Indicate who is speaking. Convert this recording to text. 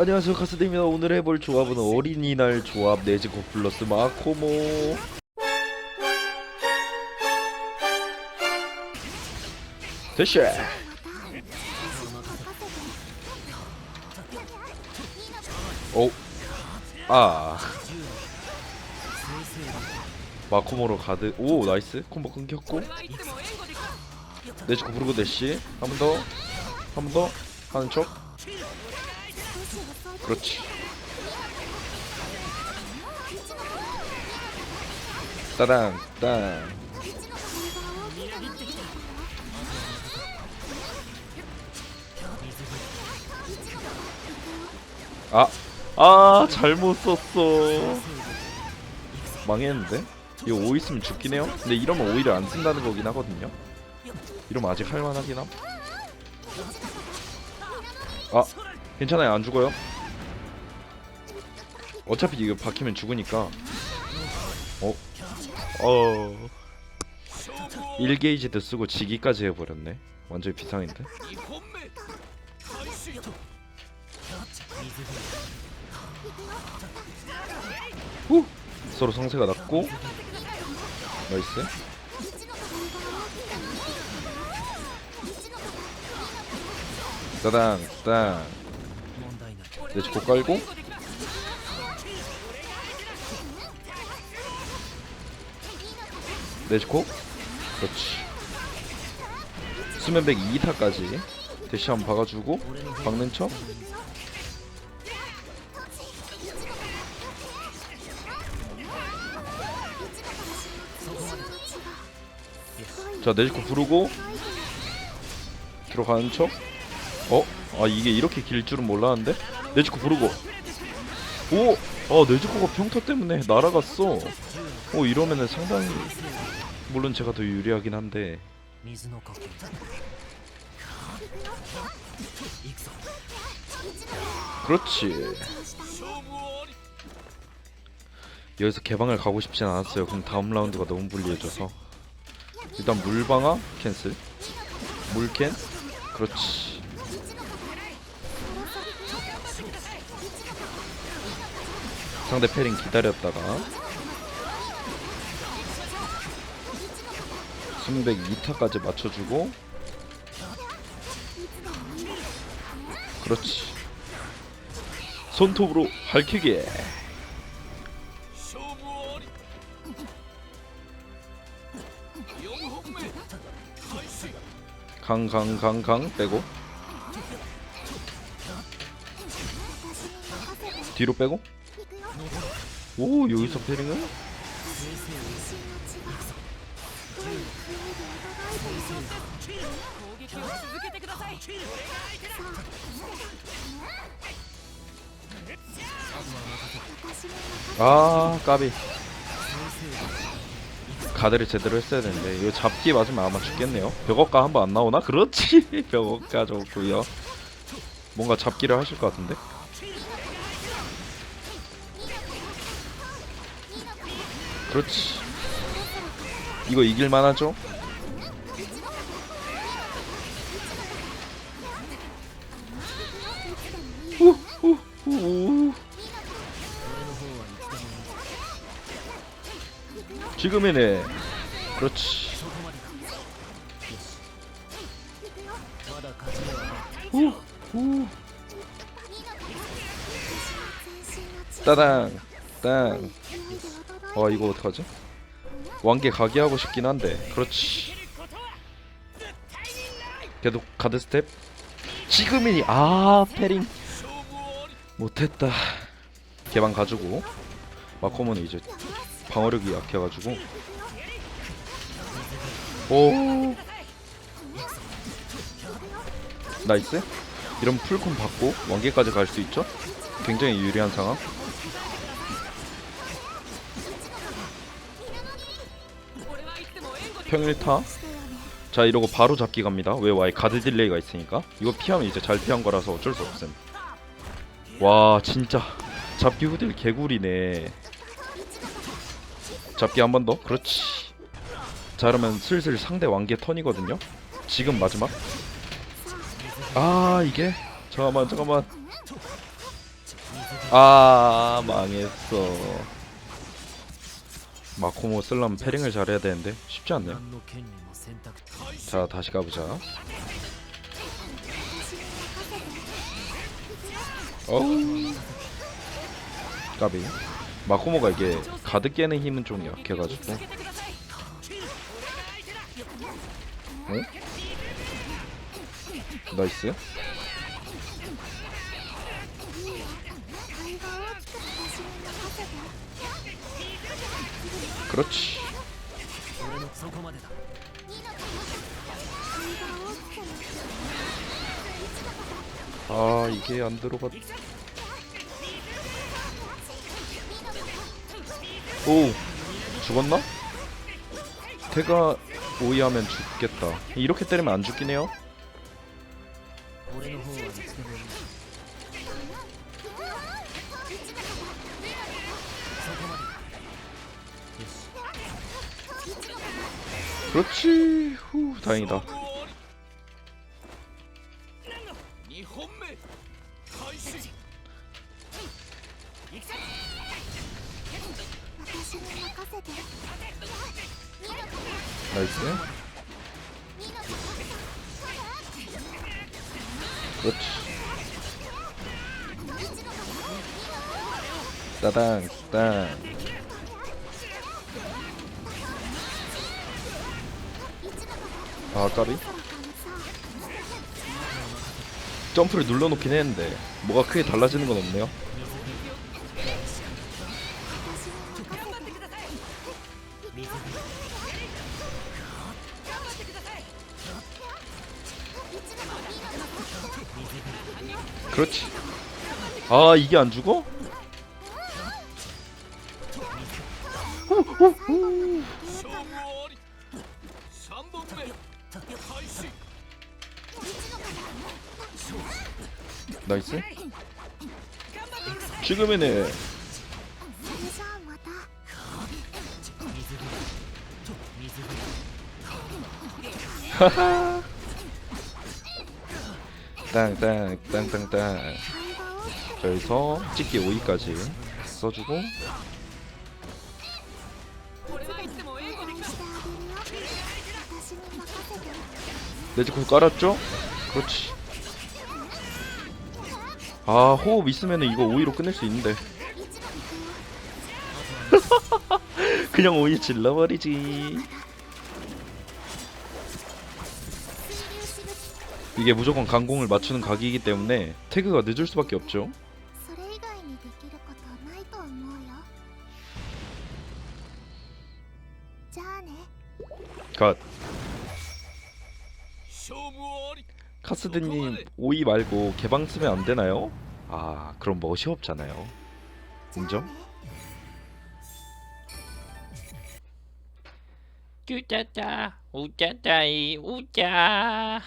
Speaker 1: 안녕하세요 카스데입니다. 오늘 해볼 조합은 어린이날 조합. 네즈코 플러스 마코모. 됐슈 오. 아. 마코모로 가드. 오 나이스. 콤보 끊겼고. 네즈코 부르고 대시 한번 더. 한 번 더. 하는 척 그렇지 따당 땅 아, 아, 잘못 썼어. 망했는데? 이거 오 있으면 죽긴 해요? 근데 이러면 오히려 안 쓴다는 거긴 하거든요? 이러면 아직 할만하긴 함. 아, 괜찮아요. 안 죽어요. 어차피 이거 박히면 죽으니까. 어? 어. 1게이지도 쓰고 지기까지 해버렸네. 완전 비상인데? 후! 서로 성세가 낮고 나이스 따당 따당 내치고 깔고 내치고 그렇지 수면백 2타까지 대시 한번 박아주고 박는 척 자, 네즈코 부르고 들어가는 척. 어? 아 이게 이렇게 길 줄은 몰랐는데? 네즈코 부르고. 오! 아 네즈코가 평타 때문에 날아갔어. 오 이러면은 상당히 물론 제가 더 유리하긴 한데. 그렇지. 여기서 개방을 가고 싶진 않았어요. 그럼 다음 라운드가 너무 불리해져서. 일단 물방아? 캔슬? 물캔? 그렇지. 상대 패링 기다렸다가. 순백 2타까지 맞춰주고. 그렇지. 손톱으로 밝히게. 강강강강 빼고. 뒤로 빼고. 오 여기서 패링을 아 까비. 가드를 제대로 했어야 되는데 이거 잡기 맞으면 아마 죽겠네요. 벽어가 한 번 안 나오나? 그렇지. 벽어가 좋고요. 뭔가 잡기를 하실 것 같은데? 그렇지. 이거 이길만 하죠? 지금이네. 그렇지. 후, 후. 따당, 땅. 아 어, 이거 어떡하지? 왕계 가게 하고 싶긴 한데. 그렇지. 계속 가드 스텝. 지금이니 아 패링 못했다. 개방 가지고 마코모는 이제 방어력이 약해가지고. 오. 나이스. 이런 풀콤 받고 원개까지 갈 수 있죠? 굉장히 유리한 상황. 평일타. 자 이러고 바로 잡기 갑니다. 왜 와이 가드 딜레이가 있으니까. 이거 피하면 이제 잘 피한 거라서 어쩔 수 없음. 와 진짜. 잡기 후딜 개구리네. 잡기 한 번 더? 그렇지. 자르면 슬슬 상대 왕계 턴이거든요. 지금 마지막. 아 이게? 잠깐만 잠깐만. 아 망했어. 마코모 쓸라면 패링을 잘해야 되는데 쉽지 않네 자 다시 가보자. 어우. 까비. 마코모가 이게 가득 깨는 힘은 좀 약해가지고. 어? 나이스. 그렇지. 아 이게 안 들어갔 오 죽었나? 태가 오이하면 죽겠다. 이렇게 때리면 안 죽긴 해요? 그렇지. 후 다행이다. 나이스. 그렇지. 따당 따당 아 까비? 점프를 눌러놓긴 했는데 뭐가 크게 달라지는 건 없네요 그렇지. 아 이게 안 죽어? 나이스. 지금이네. 하하. 땅땅 땅땅땅 여기서 찍기 5위까지 써주고. 레지콘 깔았죠? 그렇지. 아 호흡 있으면 이거 5위로 끝낼 수 있는데. 그냥 5위 질러버리지. 이게 무조건 강공을 맞추는 각이기 때문에 태그가 늦을 수밖에 없죠.
Speaker 2: 컷.
Speaker 1: 카스드님 어, 오이 말고 개방 쓰면 안 되나요? 아 그럼 멋이 없잖아요. 인정?
Speaker 3: 쭈짜짜 우짜짜이 우짜.